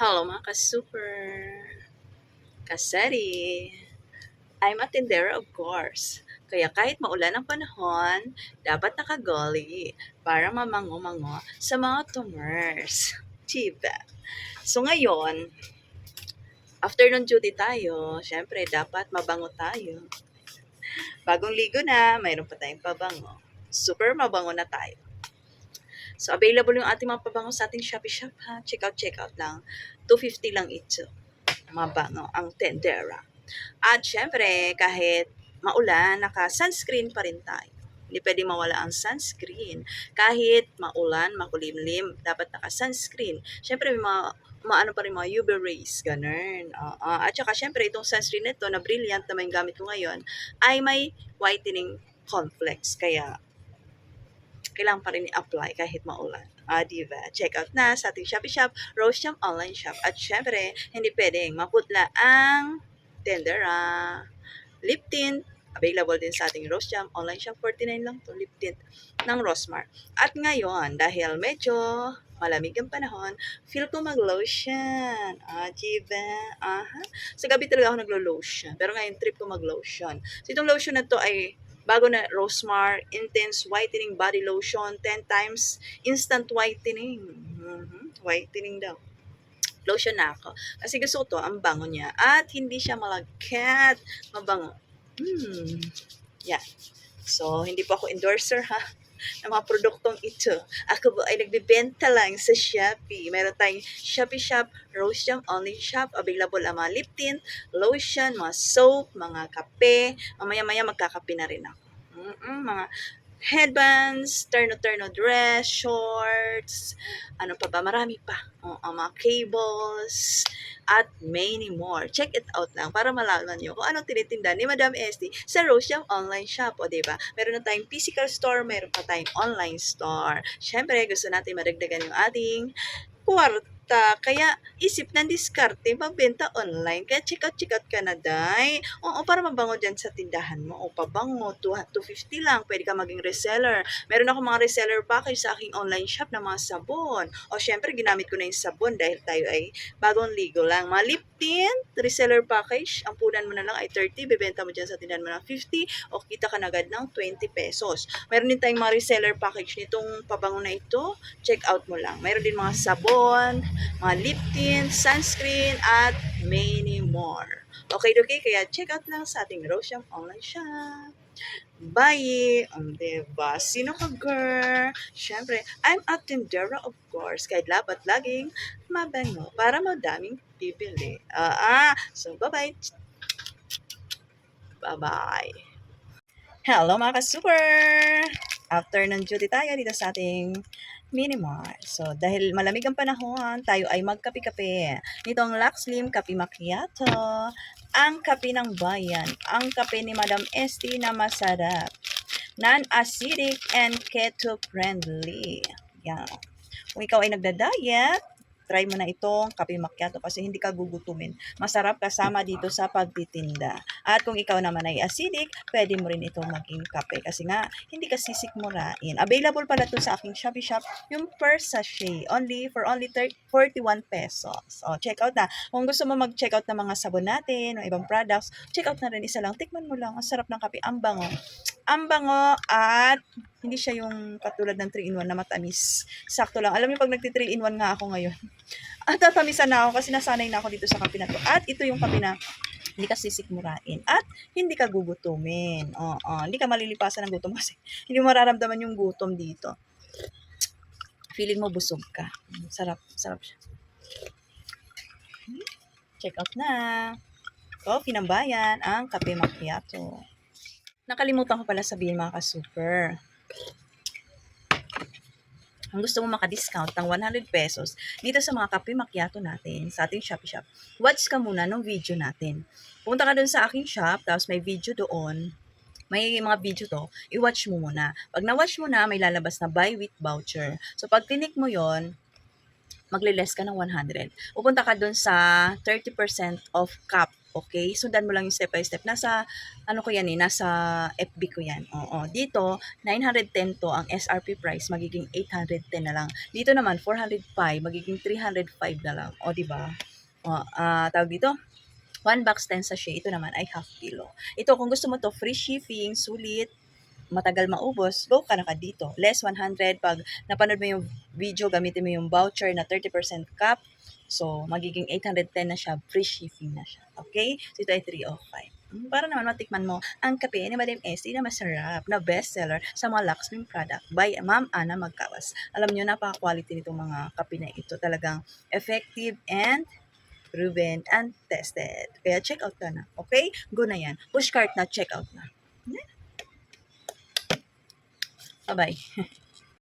Hello mga ka-super, kasari. I'm a tindera of course. Kaya kahit maulan ang panahon, dapat nakagoli para mamango-mango sa mga tumors. Diba? So ngayon, afternoon duty tayo, syempre dapat mabango tayo. Bagong ligo na, mayroon pa tayong pabango. Super mabango na tayo. So, available yung ating mga pabango sa ating Shopee Shop ha. Check out, check out lang. 250 lang ito. Mabango ang tendera. At syempre, kahit maulan, naka-sunscreen pa rin tayo. Hindi pwede mawala ang sunscreen. Kahit maulan, makulimlim, dapat naka-sunscreen. Syempre, may mga maano pa rin mga UV rays, ganun. Oo. at saka, syempre, itong sunscreen nito na brilliant na may gamit ko ngayon, ay may whitening complex. Kaya, kailangan pa rin i-apply kahit maulan. Ah, diba? Check out na sa ating Shopee Shop, Rose Jam Online Shop. At syempre, hindi pwedeng maputla ang tendera. Lip tint, available din sa ating Rose Jam Online Shop. 49 lang to lip tint ng Rosmar. At ngayon, dahil medyo malamig ang panahon, feel ko mag-lotion. Ah, diba? Aha. Sa gabi talaga ako naglo-lotion. Pero ngayon, trip ko mag-lotion. So, itong lotion na to ay bago na Rosmar Intense Whitening Body Lotion 10 times instant whitening. Mhm, Whitening daw. Lotion na ako. Kasi gusto ko to, ang bango niya. At hindi siya malagkat. Mabango. Hmm. Yan. So, hindi po ako endorser ha ng mga produktong ito. Ako po ay nagbibenta lang sa Shopee. Meron tayong Shopee Shop, Rose Jam Only Shop. Available ang mga lip tint, lotion, mga soap, mga kape. Mamaya-maya magkakape na rin ako. Mm-mm, mga headbands, terno-terno dress, shorts, ano pa ba, marami pa. O, ang mga cables, at many more. Check it out lang para malaman nyo kung anong tinitinda ni Madam Esty sa Rose Jam online shop. O, diba? Meron na tayong physical store, meron pa tayong online store. Siyempre, gusto natin madagdagan yung ating kwarta. Kaya, isip ng diskarte, magbenta online. Kaya, check out, check out ka na, day. Oo, para mabango dyan sa tindahan mo. O, pabango, 2 250 lang. Pwede ka maging reseller. Meron ako mga reseller package sa aking online shop na mga sabon. O, syempre, ginamit ko na yung sabon dahil tayo ay bagong ligo lang. Mga lip tint, reseller package, ang punan mo na lang ay 30, bebenta mo dyan sa tindahan mo ng 50, o kita ka na agad ng 20 pesos. Meron din tayong mga reseller package nitong pabango na ito, check out mo lang. Meron din mga sabon, mga lip tint, sunscreen, at many more. Okay, okay, kaya check out lang sa ating Rosiam online shop. Bye! Um, diba? Sino ka, girl? Siyempre, I'm a tindera, of course. Kahit labat laging mabango para madaming bibili. Ah, ah. So, bye-bye. Bye-bye. Hello, mga ka-super! After ng duty tayo dito sa ating Minimart. So, dahil malamig ang panahon, tayo ay magkape-kape. Nito ang Lux Slim Kape Macchiato. Ang kape ng bayan. Ang kape ni Madam Esty na masarap. Non-acidic and keto-friendly. Yan. Kung ikaw ay nagda-diet, try mo na itong kape macchiato kasi hindi ka gugutumin. Masarap kasama dito sa pagtitinda. At kung ikaw naman ay acidic, pwede mo rin itong maging kape kasi nga hindi ka sisikmurain. Available pala to sa aking Shopee Shop yung per sachet only for only 30, 41 pesos. O, check out na. Kung gusto mo mag-check out ng mga sabon natin o ibang products, check out na rin isa lang. Tikman mo lang. Ang sarap ng kape. Ang bango. Ang bango at hindi siya yung katulad ng 3-in-1 na matamis. Sakto lang. Alam mo pag nagti-3-in-1 nga ako ngayon. At tatamisan na ako kasi nasanay na ako dito sa kape na to. At ito yung kape na hindi ka sisikmurain at hindi ka gugutumin. Oo, hindi ka malilipasan ng gutom kasi hindi mo mararamdaman yung gutom dito. Feeling mo busog ka. Sarap, sarap siya. Check out na. Coffee ng bayan, ang kape macchiato. Nakalimutan ko pala sabihin mga ka-super. Kung gusto mo maka-discount ng 100 pesos dito sa mga kape macchiato natin sa ating Shopee Shop, watch ka muna ng video natin. Punta ka dun sa aking shop, tapos may video doon. May mga video to, i-watch mo muna. Pag na-watch mo na, may lalabas na buy with voucher. So, pag tinik mo yon magle-less ka ng 100. Pupunta ka dun sa 30% off cap Okay? Sundan mo lang yung step by step. Nasa, ano ko yan eh, nasa FB ko yan. Oo. Dito, 910 to ang SRP price, magiging 810 na lang. Dito naman, 405, magiging 305 na lang. O, di ba? O, ah, tawag dito, one box 10 sachet. Ito naman ay half kilo. Ito, kung gusto mo to, free shipping, sulit, matagal maubos, go ka na ka dito. Less 100. Pag napanood mo yung video, gamitin mo yung voucher na 30% cap. So, magiging 810 na siya. Free shipping na siya. Okay? So, ito ay 305. Mm, Para naman matikman mo ang kape ni Madam Esty na masarap na bestseller sa mga Luxmin product by Ma'am Ana Magkawas. Alam nyo, napaka-quality nitong mga kape na ito. Talagang effective and proven and tested. Kaya check out na. Okay? Go na yan. Push cart na, check out na. Bye-bye.